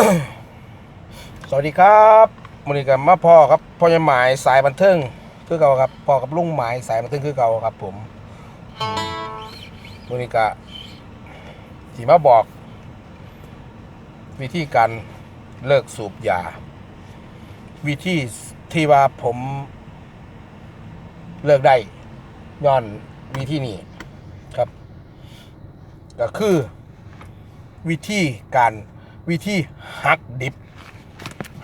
สวัสดีครับมูนิกับมาพ่อครับพ่อยังหมายสายบันเทิงคือเก่าครับพ่อกับลุงหมายสายบันเทิงคือเก่าครับ ผมมูนิกะที่มาบอก วิธีการเลิกสูบยา วิธีที่ว่าผมเลิกได้ย้อนวิธีนี้ครับ ก็คือวิธีการ วิธีหักดิบ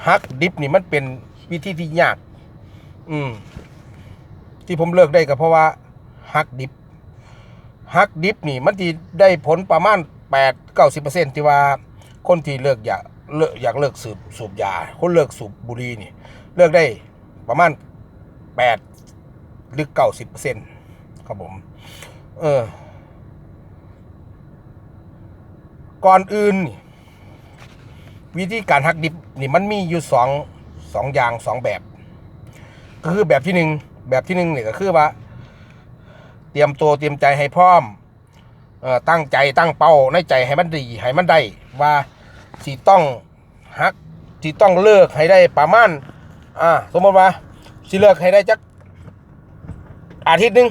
หักดิบนี่มันเป็นวิธีที่ยาก อืม ที่ผมเลิกได้ก็เพราะว่าหักดิบหักดิบนี่มันที่ได้ผลประมาณแปดเก้าสิบเปอร์เซ็นที่ว่าคนที่เลิกอยากเลิกอยากเลิกสูบสูบยา คนเลิกสูบบุหรี่นี่ เลิกได้ประมาณแปดหรือเก้าสิบเปอร์เซ็นครับผม เออ ก่อนอื่นนี่ วิธีการหักดิบนี่มันมีอยู่สองสองอย่างสองแบบ ก็คือแบบที่หนึ่งแบบที่หนึ่งเนี่ยก็คือว่า เตรียมตัวเตรียมใจให้พร้อมตั้งใจตั้งเป้าในใจให้มันดีให้มันได้ว่าสิต้องหักสิต้องเลิกให้ได้ประมาณอ่าสมมติว่าสิเลิกให้ได้จักอาทิตย์หนึ่ง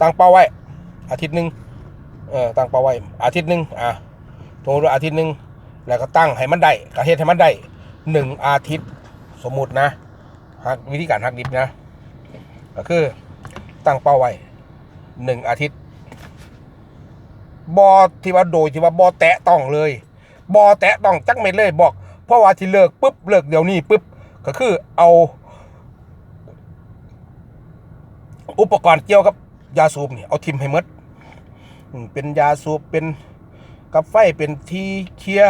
ตั้งเป้าไว้ อาทิตย์หนึ่งเออตั้งเป้าไว้ อาทิตย์หนึ่งอะสมมติว่าอาทิตย์หนึ่ง แล้วก็ตั้งให้มันได้กระเทศให้มันได้หนึ่งอาทิตย์สมมุตินะหักวิธีการหักดิบนะ ก็คือตั้งเป้าไว้หนึ่งอาทิตย์บอที่ว่าโดยที่ว่าบอแตะต้องเลย บอแตะต้องจักเม็ดเลยบอก เพราะว่าที่เลิกปุ๊บเลิกเดี๋ยวนี้ปุ๊บก็คือเอาอุปกรณ์เกี่ยวกับยาสูบนี่เอาทิมให้มดอืมเป็นยาสูบเป็นกับไฟเป็นที่เคลียร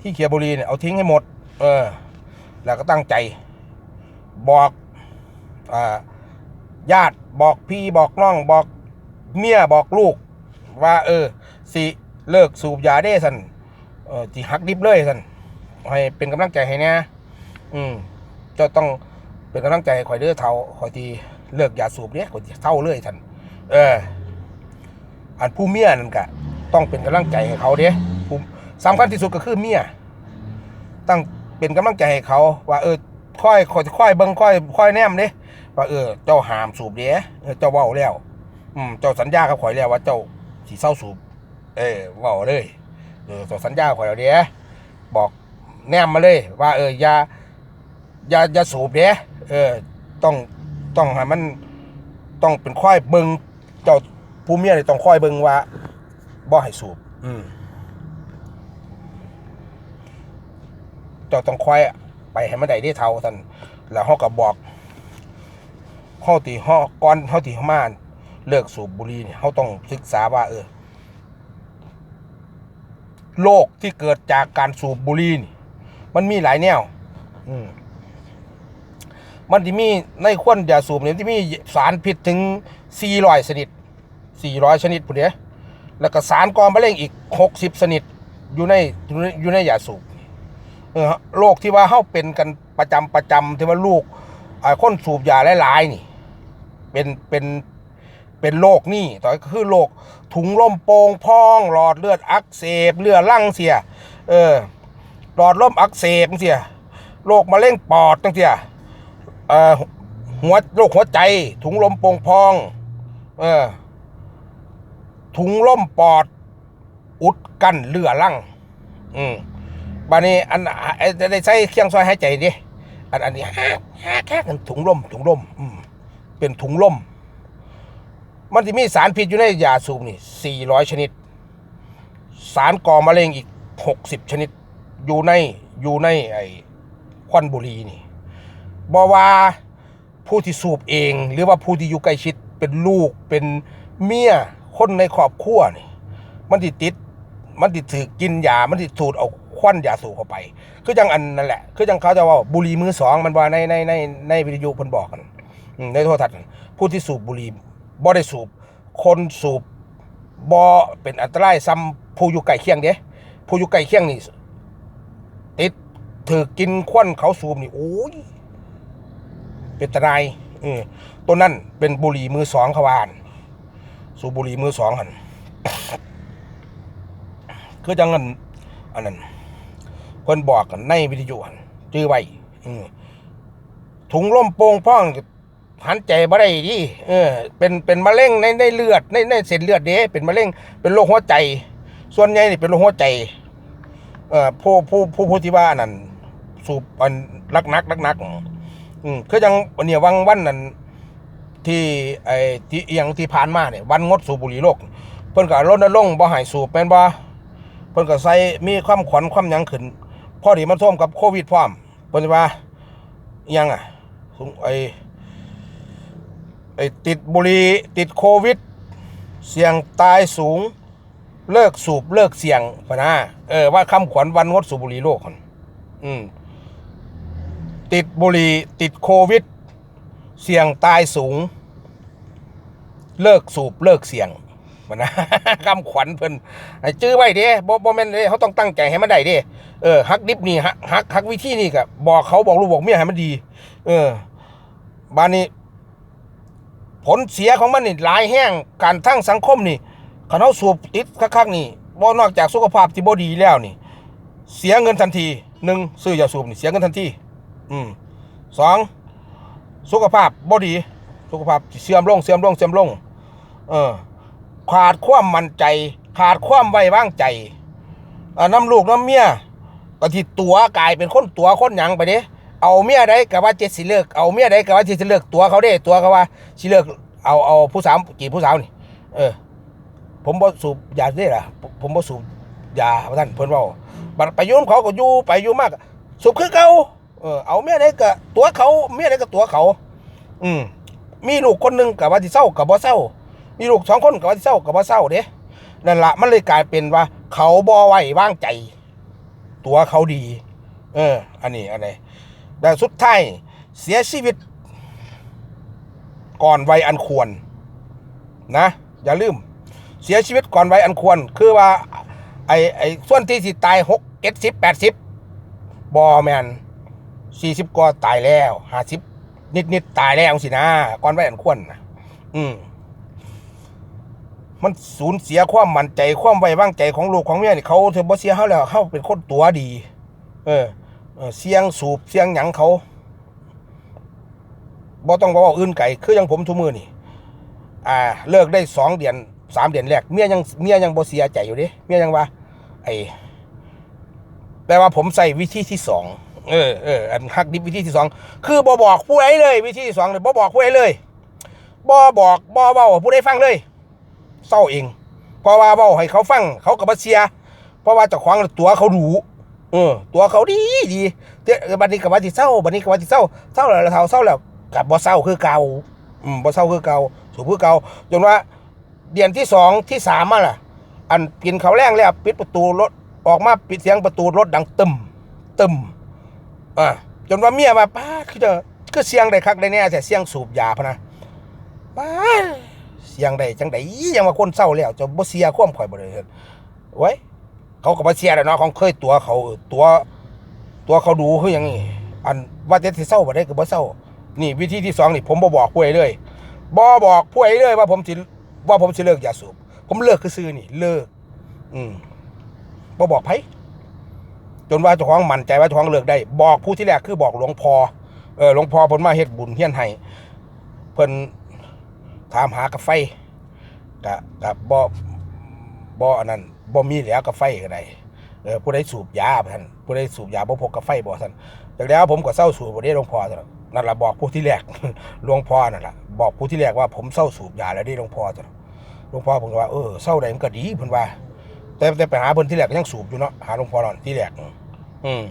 ที่เคียบุรีเนี่ยเอาทิ้งให้หมด เออ แล้วก็ตั้งใจ บอกอ่าญาติบอกพี่บอกน้องบอกเมียบอกลูก ว่า เออ สิเลิกสูบยาได้สันเออจีหักดิบเลยสันให้เป็นกำลังใจให้เนี่ยอืมจะต้องเป็นกำลังใจให้ข่อยเด้อเท่าข่อยทีเลิกยาสูบเนี่ยข่อยเท่าเลยสันเออ อันผู้เมียนั่นก็ต้องเป็นกำลังใจให้เขาเด้ สำคัญที่สุดก็คือเมียตั้งเป็นกำลังใจให้เขาว่าเออค่อยค่อยค่อยเบิ่งค่อยค่อยแนมเด้ว่าเออ เจ้าหามสูบเด้เออเจ้าเว้าแล้วอืมเจ้าสัญญากับข่อยแล้วว่าเจ้าสิเศร้าสูบ เออเว้าเลยเออเจ้าสัญญาข่อยแล้วเด้บอกแนมมาเลย ว่า เอออย่าอย่าอย่าสูบเด้เออ ต้องต้องให้มันต้องเป็นค่อยเบิ่งเจ้าผู้เมียนี่ต้องค่อยเบิ่งว่าบ่ให้สูบ อืม เจ้าต้องคอยไปให้มันได้ได้เท่าท่านแล้วเฮาก็บอกเฮาที่เฮาก่อนเฮาที่เฮามาเลิกสูบบุหรี่นี่เฮาต้องศึกษาว่า เออโรคที่เกิดจากการสูบบุหรี่นี่ มันมีหลายแนว อืมมันที่มีในควนยาสูบเนี่ยที่มีสารพิษถึง 400 ชนิด 400 ชนิดพุ่นเด้แล้วก็สารก่อมะเร็งอีก 60 ชนิดอยู่ในอยู่ในยาสูบ ออโรคที่ว่าเฮาเป็นกันประจำประจำที่ว่าลูกอ่าคนสูบยาหลายๆนี่ เป็นเป็นเป็นโรคนี่ต่อคือโรคถุงลมโป่งพองหลอดเลือดอักเสบเลือดลั่งเสีย เออหลอดลมอักเสบเสียโรคมะเร็งปอดจังเสียเอ่อหัวโรคหัวใจ ถุงลมโป่งพอง เออถุงลมปอด อุดกั้นเลือดลั่ง อืม บานี้อันไอ้ได้ใช้เครื่องซอยหายใจดิอันอันนี้ฮะฮะแค่กันถุงลมถุงลมอืมเป็นถุงลมมันจะมีสารพิษอยู่ในยาสูบนี่ 400 ชนิด สารก่อมะเร็งอีก 60 ชนิด อยู่ในอยู่ในไอ้ควันบุหรี่นี่บอกว่าผู้ที่สูบเอง หรือว่าผู้ที่อยู่ใกล้ชิดเป็นลูกเป็นเมียคนในครอบครัวนี่ มันติดติด มันติดถือกินยา มันติดสูดเอา ควันยาสูบเข้าไป คือจังอันนั่นแหละ คือจังเขาจะว่าบุหรี่มือสองมันว่าในในในในวิทยุเพิ่นบอกกันในโทรทัศน์ผู้ที่สูบบุหรี่บ่ได้สูบ คนสูบบ่เป็นอันตรายซ้ำผู้อยู่ใกล้เคียงเด้ผู้อยู่ใกล้เคียงนี่ติดถือกินควันเขาสูบนี่โอ้ยเป็นอันตรายเออตัวนั้นเป็นบุหรี่มือสองเขาวานสูบบุหรี่มือสองหันคือจังเงินอันนั้น พิ่นบอกกันในวิทยุหั่นจื้อไว้ถุงลมโป่งพ่องหันใจบ่ได้ดิเออ เป็นเป็นมะเร็งในในเลือดในในเส้นเลือดเด้เป็นมะเร็งเป็นโรคหัวใจ ส่วนใหญ่นี่เป็นโรคหัวใจ เอ่อผู้ผู้ผู้ผู้ที่ว่านั่นสูบอันรักนักรักนักอืมคือยังวันเนี้ยวังวันนั้นที่ไอ้ที่เอียงที่ผ่านมาเนี่ยวันงดสูบบุหรี่โลก เพิ่นก็รณรงค์บ่ให้สูบแม่นบ่เพิ่นก็ใส่มีความขวัญความหยังขึ้น พอดีมันท่วมกับโควิดพร้อมเพิ่นว่ายังอะไอ้ไอ้ติดบุหรี่ติดโควิด เสี่ยงตายสูง เลิกสูบเลิกเสี่ยงพนะเออว่าคำขวัญวันงดสูบบุหรี่โลกคนอืมติดบุหรี่ติดโควิด เสี่ยงตายสูง เลิกสูบเลิกเสี่ยง พะนะคำขวัญเพิ่นให้จื้อไว้เด้บ่บ่แม่นเด้เขาต้องตั้งใจให้มันได้เด้เออฮักดิบนี่ฮักฮักฮักวิธีนี่ก็บอกเขาบอกลูกบอกเมียให้มันดี เออบ้านนี้ ผลเสียของมันนี่หลายแห้งการทั้งสังคมนี่คันเฮาสูบติดคักๆนี่บ่นอกจากสุขภาพที่บ่ดีแล้วนี่ เสียเงินทันทีหนึ่งซื้อยาสูบนี่เสียเงินทันทีอืมสองสุขภาพบ่ดี สุขภาพเสื่อมลงเสื่อมลงเสื่อมลง เออ ขาดความมั่นใจ ขาดความไว้วางใจน้ำลูกน้ำเมียก็ที่ตัวกลายเป็นคนตัวคนหยังไปเด้เอาเมียใดก็ว่าเจ็ดสิเลิกเอาเมียใดก็ว่าเจ็ดสิเลิกตัวเขาเด้ตัวเขาว่าสิเลิกเอาเอาผู้สาวจีบผู้สาวนี่ เออ ผมบ่สูบยาเด้ล่ะผมบ่สูบยาท่านเพิ่นว้าบัดไปยุ่นำเขาก็อยู่ไปอยู่มากสูบคือเก่าเออเอาเมียใดก็ตัวเขาเมียใดก็ตัวเขา อืมมีลูกคนหนึ่งก็ว่าสิเศร้าก็บ่เศร้า มีลูกสองคนก็ว่าเศร้าก็บ่เศร้าเด้นั่นละมันเลยกลายเป็นว่า เขาบ่ไว้วางใจ ตัวเขาดี เออ อันนี้อันนี้แต่สุดท้ายเสียชีวิต ก่อนวัยอันควร นะ อย่าลืม เสียชีวิตก่อนวัยอันควร คือว่า ไอไอส่วนที่สิตายหกเจ็ดสิบแปดสิบบอแมนสี่สิบก็ตายแล้วห้าสิบนิดนิดๆตายแล้วสินะก่อนวัยอันควรนะอืม มันสูญเสียความมั่นใจความไว้วางใจของลูกของเมียนี่เขาเธอบ่เสียเขาแล้วเขาเป็นคนตัวดี เออเสียงสูบเสียงหยังเขาบ่ต้องบอกว่าอื่นไก่คืออยังผมทุมือนี่ อ่า เลิกได้สองเดือนสามเดือนแรกเมียยังเมียยังบ่เสียใจอยู่เดิเมียยังว่า ไอ้แปลว่าผมใส่วิธีที่สองเออเอออันฮักดิบวิธีที่สองคือบ่บอกผู้ใดเลย วิธีที่สองเลยบ่บอกผู้ใดเลยบ่บอกบ่เว้าผู้ใดฟังเลย เศร้าเอง เพราะว่าเว้าให้เขาฟังเขากับเสีย เพราะว่าเจ้าของตัวเขารู้เออ ตัวเขาดีดีเดี๋ยวบัดนี้กับว่าสิเศร้าบัดนี้กับว่าสิเศร้าเศร้าแล้วเศร้าเศร้าแล้วกับบ่เศร้าคือเก่าอืมบ่เศร้าคือเก่าสูบคือเก่าจนว่าเดือนที่สองที่สามมาล่ะ อันกินเขาแรงแล้วปิดประตูรถออกมาปิดเสียงประตูรถดังตึมตึมอ่าจนว่าเมียมาป้าคือจะคือเสียงได้คักได้แน่แต่เสียงสูบยาพะนะป้า สียงได้จังไดยังว่าคนเศร้าแล้วจะบ่เสียความข่อยบ่ได้เฮ็ดไว้ยเขาก็บ่เสียแล้วเนาะของเคยตัวเขาตัวตัวเขาดูคือหยังนี่อันว่าจะสิเศร้าบ่ได้ก็บ่เศร้านี่วิธีที่สองนี่ผมบ่บอกผู้ใดเลยบ่บอกผู้ใดเลยว่าผมสิว่าผมสิเลิกยาสูบผมเลิกคือซื่อนี่เลิก อืมบ่บอกไผจนว่าเจ้าของมั่นใจว่าเจ้าของเลิกได้ บอกผู้ที่แรกคือบอกหลวงพ่อเออหลวงพ่อเพิ่นมาเฮ็ดบุญเฮียนให้เพิ่น ถามหากาแฟกะกะบ่บ่อันนั้นบ่มีแล้วกาแฟก็ได้เออผู้ใดสูบยาท่านผู้ใดสูบยาบ่พกกาแฟบ่ท่านจากแล้วผมก็เศร้าสูบบ่ได้หลวงพ่อท่านนั่นล่ะบอกผู้ที่แรกหลวงพ่อนั่นล่ะบอกผู้ที่แรกว่าผมเศร้าสูบยาแล้วได้หลวงพ่อท่านหลวงพ่อผมก็ว่าเออเศร้าได้มันก็ดีเพิ่นว่า แต่แต่ไปหาเพิ่นที่แรกก็ยังสูบอยู่เนาะหาหลวงพ่อนั่นที่แรกอืม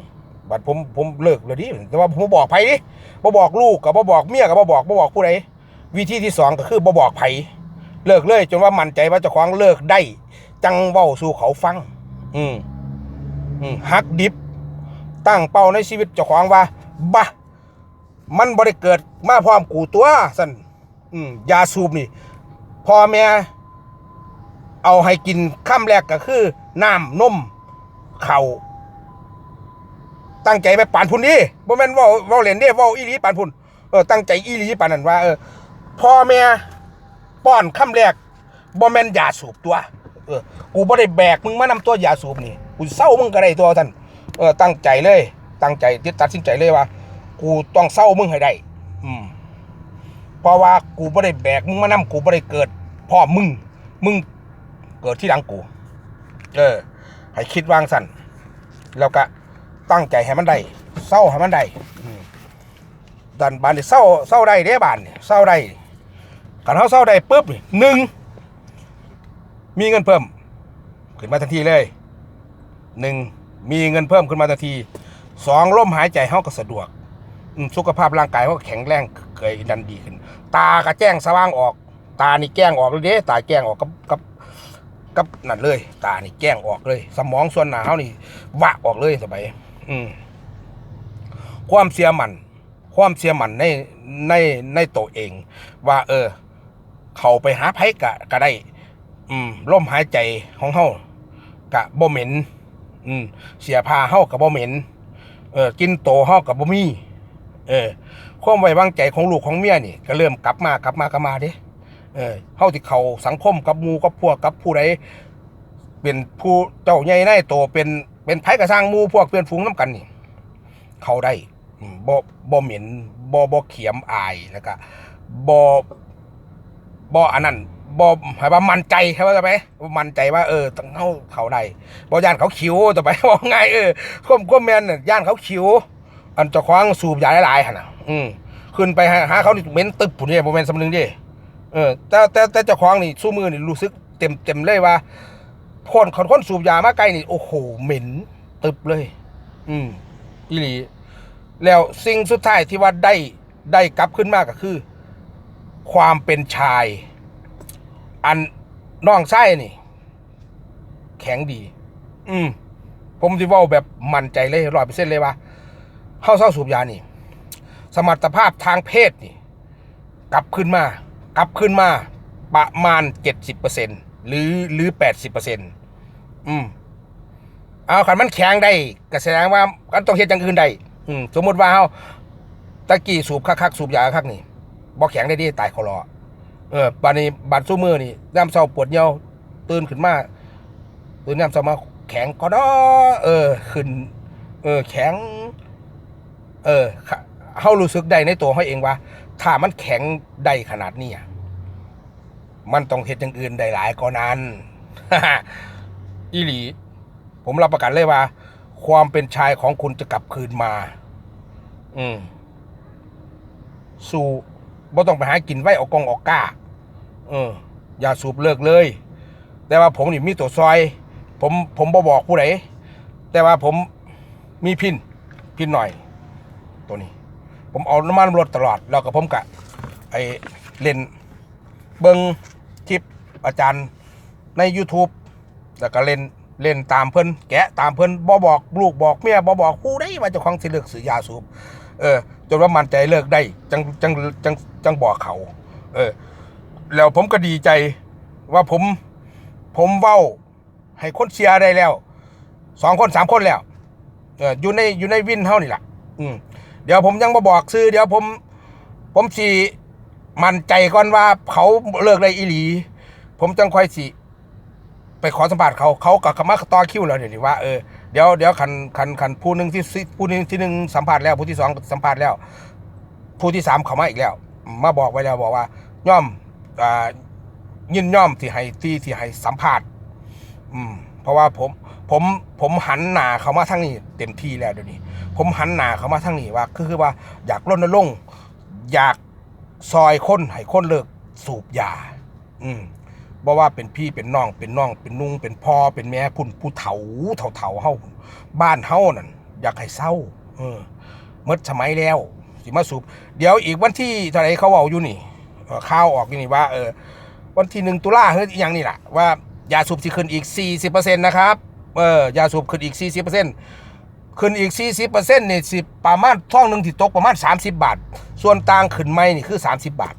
บัดผมผมเลิกเลยดิแต่ว่าผมบ่บอกไผดิบ่บอกลูกกับบ่บอกเมียกับบ่บอกบ่บอกผู้ใด วิธีที่สองก็คือบ่บอกไผเลิกเลยจนว่ามั่นใจว่าเจ้าของเลิกได้ จังเว้าสู่เขาฟัง อืมอืมฮักดิบ ตั้งเป้าในชีวิตเจ้าของว่าบะมันบ่ได้เกิดมาพร้อมกูตัวสันอืมยาสูบนี่พ่อแม่เอาให้กินค่ำแรกก็คือน้ำนมเข่าตั้งใจไปปานพุ่นดิบ่แม่นว้าเว้าเล่นเด้ว้าอีหลีปานพุ่นเออตั้งใจอีหลีปานนั้นว่าเออ พ่อแม่ป้อนคำแรกบ่แม่นยาสูบตัวเออกูบ่ได้แบกมึงมานำตัวยาสูบนี่กูเศร้ามึงก็ได้ตัวท่านเออตั้งใจเลย ตั้งใจที่ตัดสินใจเลยว่า กูต้องเศร้ามึงให้ได้อืมเพราะว่ากูไม่ได้แบกมึงมานํกูไม่ได้เกิดพ่อมึงมึงเกิดที่หลังกู เออ ให้คิดวางสั่นแล้วก็ตั้งใจให้มันได้เศร้าให้มันได้ดันบานเศร้าเศร้าได้เด้บานเศร้าได้ กันเขาเศร้าได้ปุ๊บหนึ่งมีเงินเพิ่ม ขึ้นมาทันทีเลยหนึ่งมีเงินเพิ่มขึ้นมาทันทีสองลมหายใจเขาก็สะดวก สุขภาพร่างกายเขาแข็งแรงเกยดันดีขึ้น ตาก็แจ้งสว่างออก ตานี่แจ้งออกเลยเด้ตาแจ้งออกกับกับกับนั่นเลย ตานี่แจ้งออกเลย สมองส่วนหนาเขานี่วะออกเลยสบายอืมความเสียมัน ความเสียมันในในในตัวเอง ว่าเออ เขาไปหาไผกะก็ได้ อืมลมหายใจของเฮากะบ่เหม็น อืม เสียผ้าเฮากะบ่เหม็น เออกินโตเฮากะบ่มี เออความไว้วางใจของลูกของเมียนี่ ก็เริ่มกลับมากลับมากลับมาเด้เออเฮาที่เขาสังคมกับหมู่กับพวกกับผู้ใดเป็นผู้เจ้าใหญ่ในโตเป็นเป็นไผกระสร้างหมู่พวกเพื่อนฝูงนํกันนี่ เขาได้บ่บ่เหม็นบ่บ่เขียมอายแล้วก็บ่ บ่อันนั้นบ่ให้ว่ามั่นใจใช่ว่าจะไหมมั่นใจว่าเออต้องเฮาเขาได้บ่ย่านเขาขิวต่อไปว่าไงเออควบควบแม่นน่ะย่านเขาขิวอันเจ้างสูบยาหลายๆหั่นน่ะ อืมขึ้นไปหาเขานี่เม็นตึบปุ่นนี่บ่แม่นสำนึงด้เออ แต่แต่แต่เจ้าของนี่สู้มือนี่รู้สึกเต็มเต็มเลยว่าคนคนคนสูบยามาใกลนี่ โอ้โหเหม็นตึบเลย อืมอีหลี แล้วสิ่งสุดท้ายที่ว่าได้ได้กลับขึ้นมากก็คือ ความเป็นชาย อันน้องไส้นี่ แข็งดี อืม ผมจะว่าแบบมั่นใจเลยร้อยเปอร์เซ็นต์เลยว่าเข้าเศร้าสูบยานี่ สมรรถภาพทางเพศนี่ กลับขึ้นมา กลับขึ้นมา ประมาณเจ็ดสิบเปอร์เซ็นต์หรือหรือแปดสิบเปอร์เซ็นต์อืมเอาขันมันแข็งได้ก็แสดงว่ากันต้องเฮ็ดอย่างอื่นได้อืมสมมติว่าเฮาตะกี้สูบคักๆสูบยาคักนี่ บ่แข็งได้ดีตายคอรอเออบัดนี้บัดสู้มือนี่ยามเช้าปวดเยวตื่นขึ้นมาตื่นยามเช้ามาแข็งก็ดอเออ ขึ้น เออ แข็ง เออเฮารู้สึกได้ในตัวเฮาเองว่า ถ้ามันแข็งได้ขนาดนี้อะมันต้องเฮ็ดอย่างอื่นได้หลายกว่านั้นอีหลี ผมรับประกันเลยว่า ความเป็นชายของคุณจะกลับคืนมา อืม สู่ บ่ต้องไปหากินไว้ออกกองออกก้าเอออย่าสูบเลิกเลย แต่ว่าผมนี่มีตัวซอย ผมผมบ่บอกผู้ใดแต่ว่าผมมีพินพินหน่อย ตัวนี้ ผมเอาน้ำมันรถตลอด แล้วก็ผมกะไอเล่นเบิงคลิปอาจารย์ใน YouTube แล้วก็เล่นเล่นตามเพิ่นแกะตามเพิ่นบ่บอกลูกบอกเมียบ่บอกผู้ใดว่าเจ้าของสิเลิกซื้อยาสูบ เออ จนว่ามันใจเลิกได้ จังจังจังจังบอกเขา เออ แล้วผมก็ดีใจว่าผม ผมเว้า ให้คนเชียร์ได้แล้วสองคนสามคนแล้ว เอออยู่ในอยู่ในวินเท่านี่แหละอืมเดี๋ยวผมยังมาบอกซื้อเดี๋ยวผม ผมสีมั่นใจก่อนว่าเขาเลิกได้อีหลี ผมจังค่อยสิไปขอสัมภาษณ์เขาเขากับมาต่อคิวแล้วเดี๋ยวนี้ว่าเออ เดี๋ยวเดี๋ยวคันคันคันผู้หนึ่งที่ผู้หนึ่งที่หนึ่งสัมภาษณ์แล้วผู้ที่สองสัมภาษณ์แล้ว ผู้ที่สามเขามาอีกแล้ว มาบอกไว้แล้วบอกว่าย่อมอ่ายินย่อมที่ให้ที่ที่ให้สัมภาษณ์อืม เพราะว่าผมผมผมหันหน้าเขามาทางนี้เต็มที่แล้วเดี๋ยวนี้ ผมหันหน้าเขามาทางนี้ว่า คือคือว่าอยากรณรงค์อยากซอยคนให้คนเลิกสูบยา อืม บ่ว่าเป็นพี่เป็นน้องเป็นน้องเป็นนุ่งเป็นพ่อเป็นแม่พุ่นผู้เฒ่าเฒ่าเฒ่าเฮาบ้านเฮานั่นอยากให้เศร้า เออหมดสมัยแล้ว สิมาสูบเดี๋ยวอีกวันที่เท่าไรเขาเว้าอยู่นี่ข่าวออกอยู่นี่ว่า เออ วันที่หนึ่งตุลาเฮ้ยอย่างนี่แหละว่ายาสูบสิขึ้นอีก 40%นะครับเออยาสูบขึ้นอีก 40%ขึ้นอีก 40%นี่สิประมาณท่องหนึ่งที่ตกประมาณ 30 บาท ส่วนต่างขึ้นไม่นี่คือ 30 บาท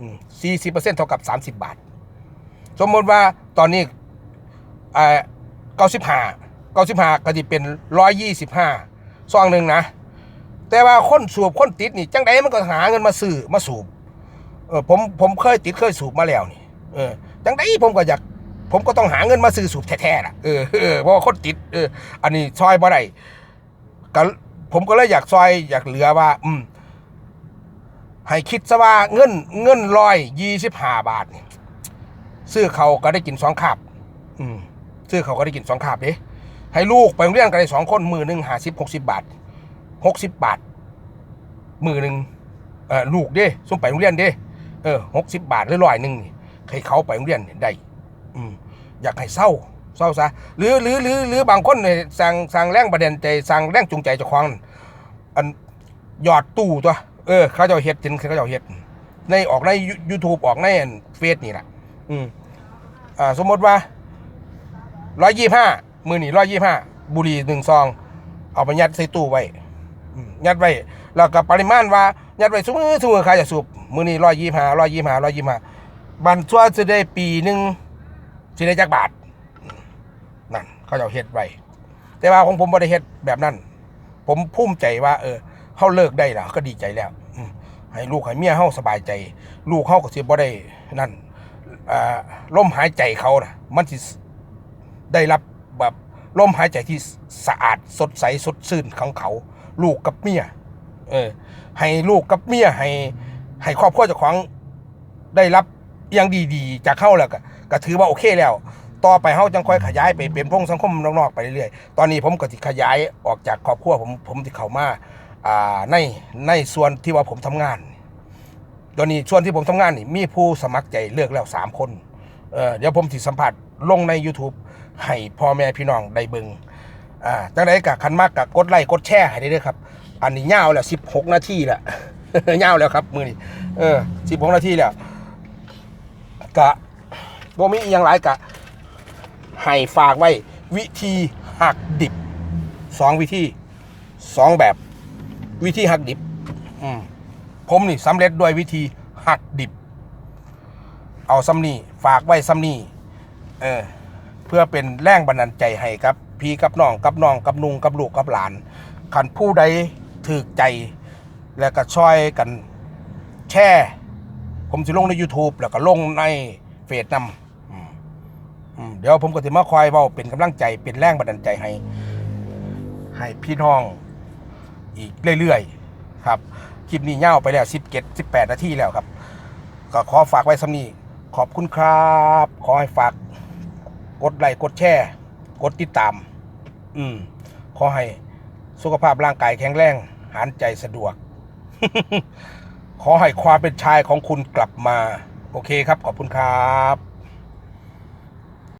อืม40%เท่ากับ 30 บาท สมมติว่าตอนนี้เก้าสิบห้าเก้าสิบห้าก็จะเป็นร้อยยี่สิบห้าซองหนึ่งนะ แต่ว่าคนสูบคนติดนี่จังใดมันก็หาเงินมาซื้อมาสูบเออผมผมเคยติดเคยสูบมาแล้วนี่เออจังใดผมก็อยากผมก็ต้องหาเงินมาซื้อสูบแท้ๆล่ะเออเออเพราะว่าคนติดเอออันนี้ซอยบ่ได้ก็ผมก็เลยอยากซอยอยากเหลือว่า อืมให้คิดซะว่าเงินเงินร้อยยี่สิบห้าบาทนี่ ซื้อเขาก็ได้กินสองคาบอืมซื้อเขาก็ได้กินสองคาบเด้ให้ลูกไปโรงเรียนกันได้สองคนมือหนึ่งหาสิบหกสิบบาทหกสิบบาท มือหนึ่งเออลูกเด้ส่งไปโรงเรียนเด้เออหกสิบบาทหรือร้อยหนึ่งให้เขาไปโรงเรียนได้อืมอยากให้เศร้าเศร้าซะหรือหรือหรือหรือบางคนเนี่ยสั่งสั่งแรงประเด็นใจสั่งแรงจูงใจเจ้าของอันหยอดตู้ตัว เออ เขาจะเฮ็ดจริงเขาจะเฮ็ดในออกในยูทูบออกในเฟซนี่แหละอืม อ่าสมมติว่าร้อยยี่ห้ามือหนี่ร้อยยี่ห้าบุหรี่หนึ่งซอง เอาไปยัดใส่ตู้ไว้ยัดไว้แล้วก็ปริมาณว่ายัดไว้สมือสมือใครจะสูบมือนี่ร้อยยี่ห้าร้อยยี่ห้าร้อยยี่ห้าบันทั่วจะได้ปีหนึ่งสิได้จักบาทนั่นเขาจะเฮ็ดไว้แต่ว่าของผมบ่ได้เฮ็ดแบบนั้น ผมภูมิใจว่า เออเฮาเลิกได้แล้วก็ดีใจแล้วให้ลูกให้เมียเฮาสบายใจ ลูกเฮาก็สิบ่ได้นั่น ลมหายใจเขานะมันสิได้รับแบบลมหายใจที่สะอาดสดใสสดชื่นของเขา ลูกกับเมียเออให้ลูกกับเมียให้ให้ครอบครัวเจ้าของได้รับอย่างดีๆ จากเขาแล้วก็ก็ถือว่าโอเคแล้ว ต่อไปเขาจังค่อยขยายไปเป็นพงสังคมนอกๆไปเรื่อยๆ ตอนนี้ผมก็สิขยายออกจากครอบครัวผมผมสิเข้ามาอ่าในในส่วนที่ว่าผมทำงาน ตอนนี้ส่วนที่ผมทำงานนี่มีผู้สมัครใจเลือกแล้วสามคนเเดี๋ยวผมสิสัมผัสลงใน YouTube ให้พ่อแม่พี่น้องได้เบิงอ่าจังไดกะคันมากกะกดไลค์กดแชร์ให้ได้ด้อครับ อันนี้ยาวแล้ว 16 นาทีแล้วยาวแล้วครับ มือนี้เออ16 นาทีแล้วกะบ่มีอหยังหลายกะให้ฝากไว้วิธีหักดิบสองวิธีสองแบบวิธีหักดิบ อืมผมนี่สำเร็จด้วยวิธี หักดิบ เอาซ้ำนี่ฝากไว้ซ้ำนี่เออเพื่อเป็นแรงบันดาลใจให้ครับ พี่กับน้องกับน้องกับนุงกับลูกกับหลานขันผู้ใดถือใจ แล้วก็ช่วยกันแชร์ผมจะลงใน YouTube แล้วก็ลงในเฟซนำอืมเดี๋ยวผมก็จะมาคอยเว้าเป็นกำลังใจเป็นแรงบันดาลใจให้ ให้พี่น้องอีกเรื่อยๆ ครับ คลิปนี้ยาวไปแล้ว 17 18 นาทีแล้วครับ ก็ขอฝากไว้สำนีขอบคุณครับ ขอให้ฝาก กดไลค์กดแชร์กดติดตาม อืม ขอให้สุขภาพร่างกายแข็งแรง หายใจสะดวก ขอให้ความเป็นชายของคุณกลับมา โอเคครับ ขอบคุณครับ